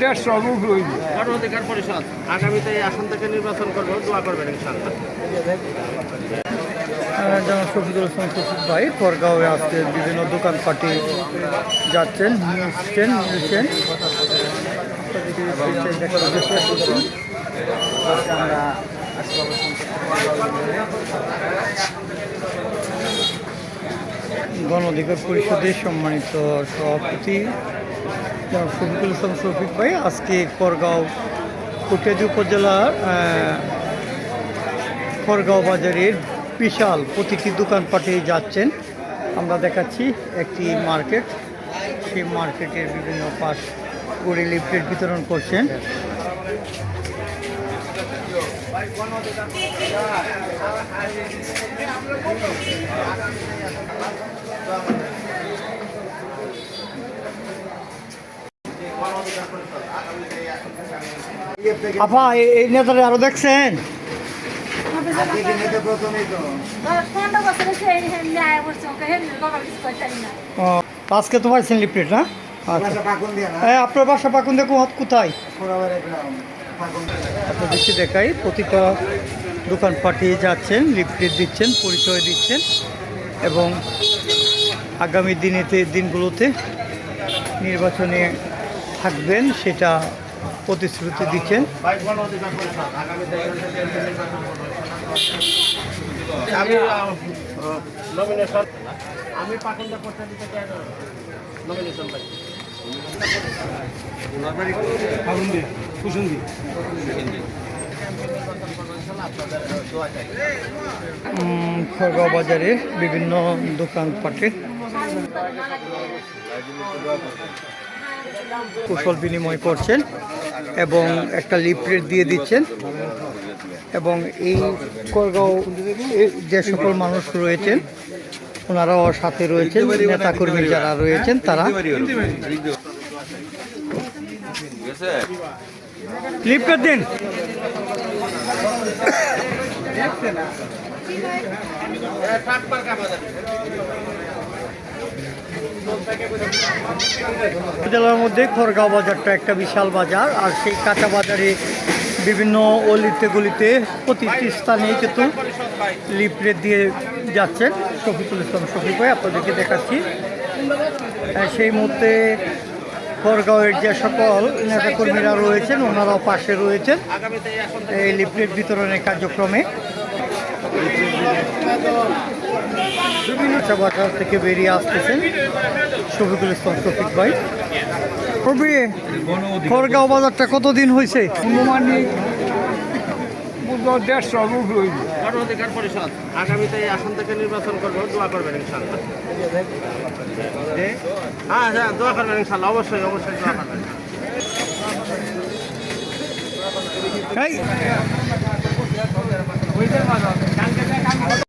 দেড়শো রুট রইল। গণ অধিকার পরিষদ। আগামীতে আসন থেকে নির্বাচন করব দোয়া করবেন ইনশাল্লাহ যেমন ইসলাম শফিক ভাই করগাঁওয়ে আজকে বিভিন্ন দোকানপাটি যাচ্ছেন গণ অধিকার পরিষদের সম্মানিত সভাপতি শফিকুল ইসলাম শফিক ভাই, আজকে করগাঁও কুটিয়াদি উপজেলার খড়গাঁও বাজারের বিশাল প্রতিটি দোকানপাটে যাচ্ছেন। আমরা দেখাচ্ছি একটি মার্কেট। সেই মার্কেটের বিভিন্ন পাশ করে লিফলেট বিতরণ করছেন। আপা এই নেতারা আরও দেখছেন? আজকে তো পাইছেন লিফলেট না? আচ্ছা। হ্যাঁ আপনার বাসা পাকুন দেখো কোথায়? আপনার দৃষ্টি দেখাই। প্রতিটা দোকান পাঠিয়ে যাচ্ছেন লিফলেট দিচ্ছেন পরিচয় দিচ্ছেন এবং আগামী দিনেতে দিনগুলোতে নির্বাচনে থাকবেন সেটা প্রতিশ্রুতি দিচ্ছেন। আমি নমিনেশন পাই। খড়গাঁও বাজারে বিভিন্ন দোকানপাটে। কুশল বিনিময় করছেন এবং একটা লিফলেট দিয়ে দিচ্ছেন। এবং এই করগাঁও যে সকল মানুষ রয়েছেন, ওনারাও সাথে রয়েছেন, নেতাকর্মী যারা রয়েছেন, তারা। লিফলেট দিন। জেলার মধ্যে খড়গাঁও বাজারটা একটা বিশাল বাজার আর সেই কাঁচা বাজারে বিভিন্ন অলিতে গলিতে প্রতিটি স্থানে কিন্তু লিফলেট দিয়ে যাচ্ছেন শফিকুল ইসলাম শফিক ভাই আপনাদেরকে দেখাচ্ছি। আহ, সেই মুহূর্তে খড়গাঁওয়ের যে সকল নেতাকর্মীরা রয়েছেন ওনারাও পাশে রয়েছেন এই লিফলেট বিতরণের কার্যক্রমে। বিভিন্ন বাজার থেকে বেরিয়ে আসতেছেন শফিকুল ইসলাম শফিক ভাই। কবি খড়গাঁও বাজারটা কতদিন হয়েছে অনুমানিক দেড়শো রুট রইল গণ অধিকার পরিষদ আগামীতে আসন থেকে নির্বাচন করব দোয়া করবেন ইনশাল্লাহ হ্যাঁ হ্যাঁ দোয়া করবেন ইনশাল্লাহ অবশ্যই অবশ্যই দোয়া করবেন। এই। ওইটার মাঝে